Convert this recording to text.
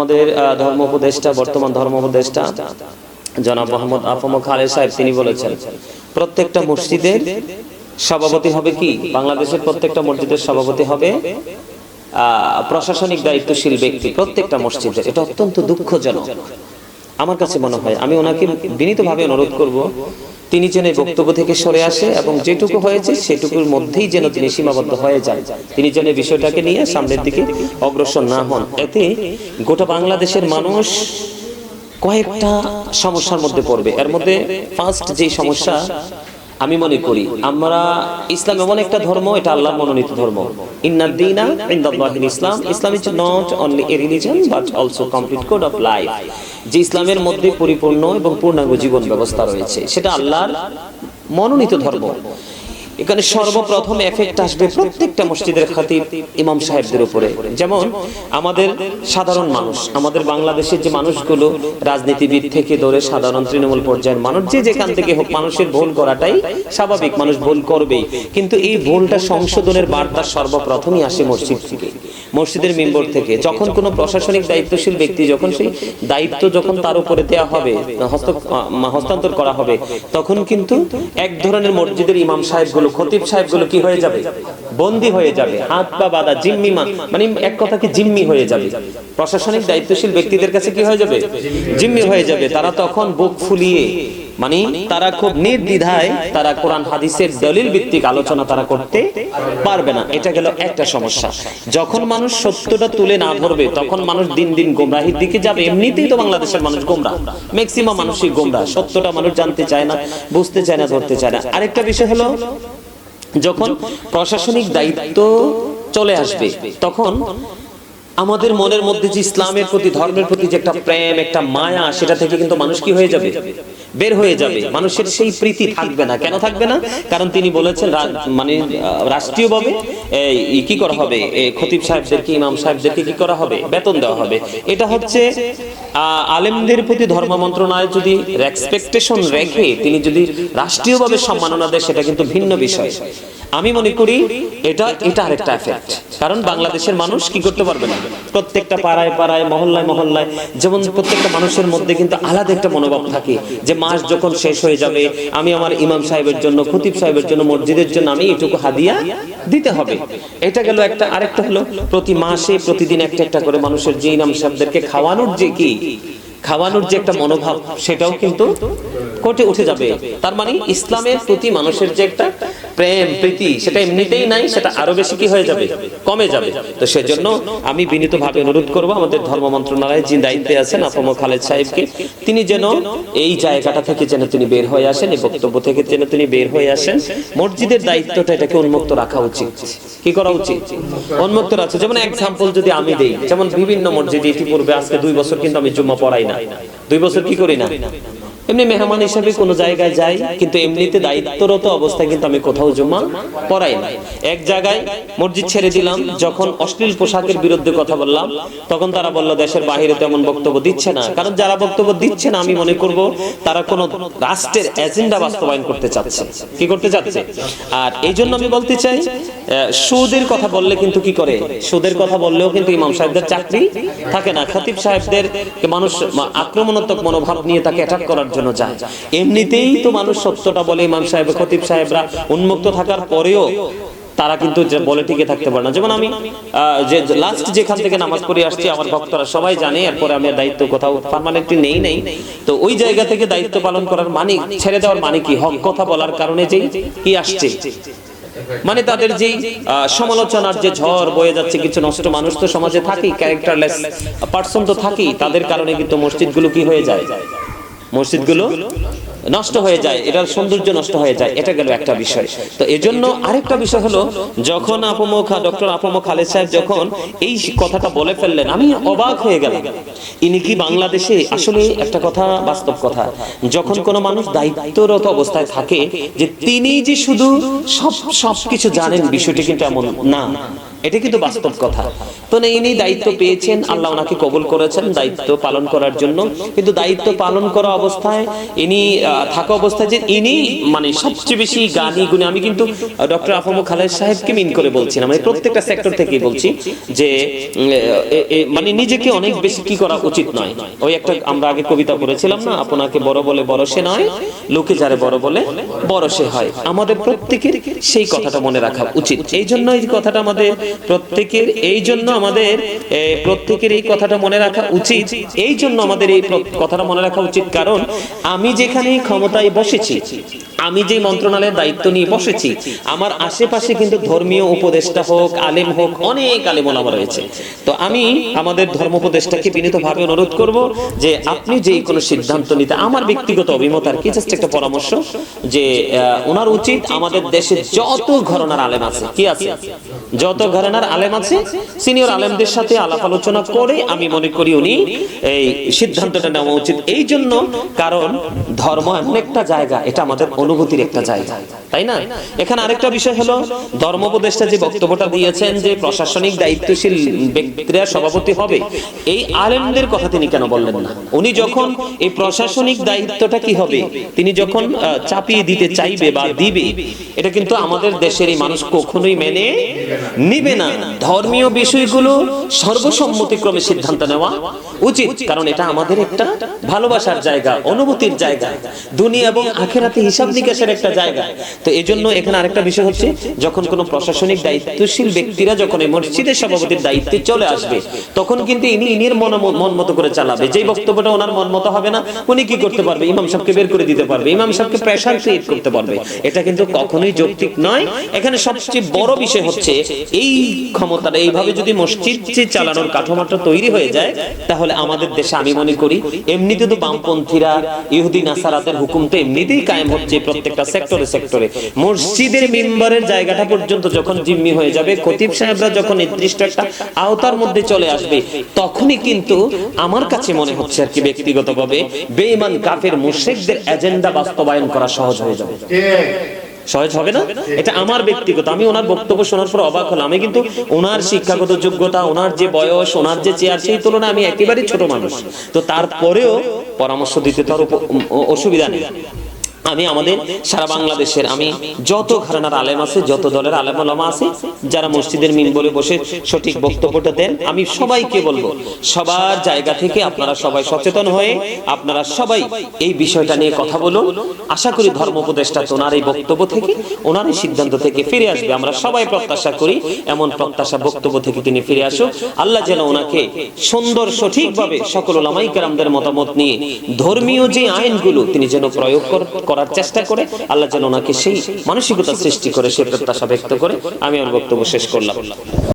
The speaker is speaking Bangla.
আমাদের ধর্ম উপদেষ্টা, বর্তমান ধর্ম উপদেষ্টা, জনাব মোহাম্মদ আফম খালেদ সাহেব, তিনি বলেছেন, প্রত্যেকটা মসজিদের সভাপতি হবে কি? বাংলাদেশের প্রত্যেকটা মসজিদের সভাপতি হবে প্রশাসনিক দায়িত্বশীল ব্যক্তি প্রত্যেকটা মসজিদের এটা অত্যন্ত দুঃখজনক। আমার কাছে মনে হয়, আমি ওনাকে বিনীতভাবে অনুরোধ করব, তিনি যেন এই বক্তব্য থেকে সরে আসে এবং যেটুকু হয়েছে সেটুকুর মধ্যেই যেন তিনি সীমাবদ্ধ হয়ে যান। তিনি যেন বিষয়টাকে নিয়ে সামনের দিকে অগ্রসর না হন। এতে গোটা বাংলাদেশের মানুষ কয়েকটা সমস্যার মধ্যে পড়বে। এর মধ্যে ফার্স্ট যে সমস্যা আমি মনে করি, আমরা ইসলাম এমন একটা ধর্ম, এটা আল্লাহ মনোনীত ধর্ম। ইন্নাদ্দিনা ইনদাল্লাহিল ইসলাম। Islam is not only a religion but also complete code of life যে ইসলামের মধ্যে পরিপূর্ণ এবং পূর্ণাঙ্গ জীবন ব্যবস্থা রয়েছে, সেটা আল্লাহর মনোনীত ধর্ম। এখানে সর্বপ্রথম এফেক্ট আসবে প্রত্যেকটা মসজিদের খাতিব ইমাম সাহেবদের উপরে। যেমন আমাদের সাধারণ মানুষ, আমাদের বাংলাদেশের যে মানুষগুলো রাজনীতিবিদ থেকে ধরে সাধারণ তৃণমূল পর্যায়ের মানুষ, যে যেখান থেকে হোক মানুষের ভুল করাটাই স্বাভাবিক, মানুষ ভুল করবেই। কিন্তু এই ভুলটা সংশোধনের বার্তা সর্বপ্রথমই আসে মসজিদ থেকে, মসজিদের মেম্বর থেকে। যখন কোনো প্রশাসনিক দায়িত্বশীল ব্যক্তি যখন সেই দায়িত্ব যখন তার উপরে দেওয়া হবে হস্তান্তর করা হবে, তখন কিন্তু এক ধরনের মসজিদের ইমাম সাহেবগুলো খতিব সাহেবগুলো কি হয়ে যাবে? বন্দী হয়ে যাবে। হাত পা বাঁধা জিম্মি মানে এক কথা কি জিম্মি হয়ে যাবে? প্রশাসনিক দায়িত্বশীল ব্যক্তিদের কাছে কি হয়ে যাবে? জিম্মি হয়ে যাবে। তারা তখন বুক ফুলিয়ে মানে তারা খুব নির্দ্বিধায় তারা কোরআন হাদিসের দলিল ভিত্তিক আলোচনা তারা করতে পারবে না। এটা গেল একটা সমস্যা। যখন মানুষ সত্যটা তুলে না ধরবে, তখন মানুষ দিন দিন গোমরাহির দিকে যাবে। এমনিতেই তো বাংলাদেশের মানুষ গোমরা। ম্যাক্সিমাম মানুষই গোমরা। সত্যটা মানুষ জানতে চায় না, বুঝতে চায় না, ধরতে চায় না। আরেকটা বিষয় হলো যখন প্রশাসনিক দায়িত্ব চলে আসবে তখন আমাদের মনের মধ্যে যে ইসলামের প্রতি ধর্মের প্রতি যে একটা প্রেম একটা মায়া সেটা থেকে কিন্তু মানুষ কি হয়ে যাবে? বের হয়ে যাবে। মানুষের সেই প্রীতি থাকবে না। কেন থাকবে না? কারণ তিনি বলেছেন মানে আহ, রাষ্ট্রীয়ভাবে কি করা হবে? খতিব সাহেবদেরকে ইমাম সাহেবদেরকে কি করা হবে? বেতন দেওয়া হবে। এটা হচ্ছে আলেমদের প্রতি ধর্ম মন্ত্রণালয় যদি এক্সপেকটেশন রেখে তিনি যদি রাষ্ট্রীয়ভাবে সম্মাননা দেয় সেটা কিন্তু ভিন্ন বিষয়। আমি মনে করি এটা এটা আরেকটা এফেক্ট কারণ বাংলাদেশের মানুষ কি করতে পারবে না? প্রত্যেকটা পাড়ায় পাড়ায়, মহল্লায় মহল্লায়, যেমন প্রত্যেকটা মানুষের মধ্যে কিন্তু আলাদা একটা মনোভাব থাকে যে মাস যখন শেষ হয়ে যাবে, আমি আমার ইমাম সাহেবের জন্য, খতিব সাহেবের জন্য, মসজিদের জন্য আমি এটুকু হাদিয়া দিতে হবে। এটা গেল একটা আরেকটা হলো প্রতি মাসে, প্রতিদিন একটা একটা করে মানুষের যে ইমাম সাহেবদেরকে খাওয়ানোর যে কি, খাওয়ানোর যে একটা মনোভাব, সেটাও কিন্তু কোটে উঠে যাবে। তার মানে ইসলামের প্রতি মানুষের যে একটা প্রেম, প্রীতি, সেটা এমনিতেই নাই, সেটা আরও বেশি কি হয়ে যাবে? কমে যাবে। তো সেজন্য আমি বিনীতভাবে অনুরোধ করব, আমাদের ধর্ম মন্ত্রণালয়ে যিনি দায়িত্বে আছেন, আফম খালেদ সাহেবকে, তিনি যেন এই জায়গাটা থেকে যেন তিনি বের হয়ে আসেন, এই বক্তব্য থেকে যেন তিনি বের হয়ে আসেন। মসজিদের দায়িত্বটা এটাকে উন্মুক্ত রাখা উচিত। কি করা উচিত? উন্মুক্ত রাখছে যেমন এক্সাম্পল যদি আমি দেই, যেমন বিভিন্ন মসজিদে ইতিপূর্বে, আজকে দুই বছর কিন্তু আমি জুম্মা পড়াই না। দুই বছর কি করি না? এমনি মেহমান হিসেবে কোনো জায়গায় যাই, কিন্তু এমনিতে দায়িত্বরত অবস্থায় কিন্তু আমি কোথাও জমা পড়াই না। এক জায়গায় মসজিদ ছেড়ে দিলাম, যখন অশ্লীল পোশাকের বিরুদ্ধে কথা বললাম, তখন তারা বলল, দেশের বাহিরে তেমন বক্তব্য দিচ্ছে না। কারণ যারা বক্তব্য দিচ্ছে না, আমি মনে করব, তারা কোনো রাষ্ট্রের এজেন্ডা বাস্তবায়ন করতে চাচ্ছে। কি করতে চাচ্ছে? আর এই জন্য আমি বলতে চাই সুদের কথা বললে কিন্তু কি করে? সুদের কথা বললেও কিন্তু ইমাম সাহেবদের চাকরি থাকে না। খতিব সাহেবদের মানুষ আক্রমণাত্মক মনোভাব নিয়ে তাকে অ্যাটাক করার জন্য যায়। এমনিতেই তো মানুষ সত্যটা বলে, ইমাম সাহেব, খতিব সাহেবরা উন্মুক্ত থাকার পরেও তারা কিন্তু বলে টিকে থাকতে পারে না। যেমন আমি যে লাস্ট যেখান থেকে নামাজ পড়ে আসছি, আমার ভক্তরা সবাই জানে, এরপরে আমি দায়িত্ব কোথাও পার্মানেন্টলি নেই নেই। তো ওই জায়গা থেকে দায়িত্ব পালন করার মানে ছেড়ে দেওয়ার মানে কি? হক কথা বলার কারণে যেই কি আসছে? মানে তাদের যে সমালোচনার যে ঝড় বয়ে যাচ্ছে, কিছু নষ্ট মানুষ তো সমাজে থাকেই ক্যারেক্টারলেস পার্সন তো থাকেই, তাদের কারণে কিন্তু মসজিদগুলো কি হয়ে যায়? মসজিদগুলো নষ্ট হয়ে যায় এটার সৌন্দর্য নষ্ট হয়ে যায় এটা গেল একটা বিষয়। তো এজন্য আরেকটা বিষয় হলো যখন আপমো ডক্টর আপমো খালেদ সাহেব যখন এই কথাটা বলে ফেললেন আমি অবাক হয়ে গেলাম। ইনি কি বাংলাদেশে আসলে একটা কথা বাস্তব কথা? যখন কোনো মানুষ দায়িত্বরত অবস্থায় থাকে যে তিনি যে শুধু সব সব কিছু জানেন বিষয়টি কিন্তু এমন না। এটা কিন্তু বাস্তব কথা। তো ইনি দায়িত্ব পেয়েছেন, আল্লাহ ওনাকে কবুল করেছেন, দায়িত্ব পালন করার জন্য। কিন্তু দায়িত্ব পালন করা অবস্থায় ইনি থাকা অবস্থায় যে ইনি মানে সবচেয়ে বেশি গানি গুণে, আমি কিন্তু ডক্টর খালেদ সাহেবকে মিন করে বলছি মানে প্রত্যেকটা সেক্টর বলছি যে মানে নিজেকে অনেক বেশি কি করা উচিত নয়। ওই একটা আমরা আগে কবিতা পড়েছিলাম না, আপনাকে বড় বলে বড় সে নয়, লোকে যারে বড় বলে বড় সে হয়। আমাদের প্রত্যেকের সেই কথাটা মনে রাখা উচিত। এই জন্য এই কথাটা আমাদের প্রত্যেকের, এই জন্য আমাদের প্রত্যেকের এই কথাটা মনে রাখা উচিত। এই জন্য আমাদের এই কথাটা মনে রাখা উচিত। কারণ আমি যেখানে ক্ষমতায় বসেছি আমি যে মন্ত্রণালয়ের দায়িত্ব নিয়ে বসেছি, আমার আশেপাশে কিন্তু ধর্মীয় উপদেষ্টা হোক, আলেম হোক, অনেক আলেম ওলামা রয়েছে। তো আমি আমাদের ধর্ম উপদেষ্টাকে বিনীতভাবে অনুরোধ করব যে আপনি যে কোনো সিদ্ধান্ত নিতে, আমার ব্যক্তিগত অভিমত আর কি জাস্ট একটা পরামর্শ যে ওনার উচিত আমাদের দেশে যত ঘরনার আলেম আছে, কি আছে? যত ঘরানার আলেম আছে সিনিয়র আলেমদের সাথে আলাপ আলোচনা করে আমি মনে করি উনি এই সিদ্ধান্তটা নেওয়া উচিত। এই জন্য কারণ ধর্ম এমন একটা জায়গা, এটা আমাদের অনুভূতির একটা জায়গা। তাই না? এখানে আরেকটা বিষয় হলো, ধর্ম উপদেষ্টা যে বক্তব্যটা দিয়েছেন যে প্রশাসনিক দায়িত্বশীল ব্যক্তিরা সভাপতি হবে, এই আলেমদের কথা তিনি কেন বললেন না? উনি যখন এই প্রশাসনিক দায়িত্বটা কি হবে, তিনি যখন চাপিয়ে দিতে চাইবে বা দিবে, এটা কিন্তু আমাদের দেশের এই মানুষ কখনোই মেনে নিবে না। ধর্মীয় বিষয়গুলো সর্বসম্মতিক্রমে সিদ্ধান্ত নেওয়া উচিত, কারণ এটা আমাদের একটা ভালোবাসার জায়গা, অনুভূতির জায়গা। দুনিয়া এবং আখেরাতে হিসাব নিকাশের একটা জায়গা। তো এই জন্য এখানে আরেকটা বিষয় হচ্ছে, যখন কোনো প্রশাসনিক দায়িত্বশীল ব্যক্তিরা যখন এই মসজিদের সভাপতির দায়িত্বে চলে আসবে, তখন কিন্তু ইনি ইনির মন মন মতো করে চালাবে। যেই বক্তব্যটা ওনার মন মতো হবে না, উনি কি করতে পারবে? ইমাম সাহেবকে বের করে দিতে পারবে। ইমাম সাহেবকে প্রেশার ক্রিয়েট করতে পারবে। এটা কিন্তু কখনোই যৌক্তিক নয়। এখানে সবচেয়ে বড় বিষয় হচ্ছে, এই ক্ষমতাটা, এইভাবে যদি মসজিদ যে চালানোর কাঠামোটা তৈরি হয়ে যায়, তাহলে আমাদের দেশে আমি মনে করি, এমনিতে তো বামপন্থীরা, ইহুদি নাসারাতের হুকুম তো এমনিতেই কায়েম হচ্ছে প্রত্যেকটা সেক্টরে সেক্টরে মসজিদের মেম্বারের জায়গাটা পর্যন্ত যখন জিম্মি হয়ে যাবে, খতিব সাহেবরা যখন নির্দিষ্ট একটা আওতার মধ্যে চলে আসবে, তখনই কিন্তু আমার কাছে মনে হচ্ছে আর কি ব্যক্তিগতভাবে বেঈমান কাফের মুশরিকদের এজেন্ডা বাস্তবায়ন করা সহজ হয়ে যাবে। সহজ হবে না? এটা আমার ব্যক্তিগত। আমি ওনার বক্তব্য শোনার পর অবাক হলাম। আমি কিন্তু ওনার শিক্ষাগত যোগ্যতা, ওনার যে বয়স, ওনার যে চেয়ার, সেই তুলনায় আমি একেবারেই ছোট মানুষ। তো তারপরেও পরামর্শ দিতে তো আর উপ- উ- অসুবিধা নেই। আমি আমাদের সারা বাংলাদেশের, আমি যত ঘরানার আলেম আছে, যত দলের আলেম ওলামা আছে, যারা মসজিদের মিন বলে বসে সঠিক বক্তব্যটা দেন, আমি সবাইকে বলব, সবার জায়গা থেকে আপনারা সবাই সচেতন হয়ে, আপনারা সবাই এই বিষয়টা নিয়ে কথা বলুন। আশা করি ধর্ম উপদেষ্টা ওনার এই বক্তব্য থেকে, ওনার এই সিদ্ধান্ত থেকে ফিরে আসবে। আমরা সবাই প্রত্যাশা করি, এমন প্রত্যাশা বক্তব্য থেকে তিনি ফিরে আসুক। আল্লাহ যেন ওনাকে সুন্দর, সঠিকভাবে সকল ওলামাই কেরামদের মতামত নিয়ে ধর্মীয় যে আইনগুলো তিনি যেন প্রয়োগ কর- করার চেষ্টা করে আল্লাহ যেন ওনাকে সেই মানসিকতা সৃষ্টি করে সে প্রত্যাশা ব্যক্ত করে। আমি আমার বক্তব্য শেষ করলাম।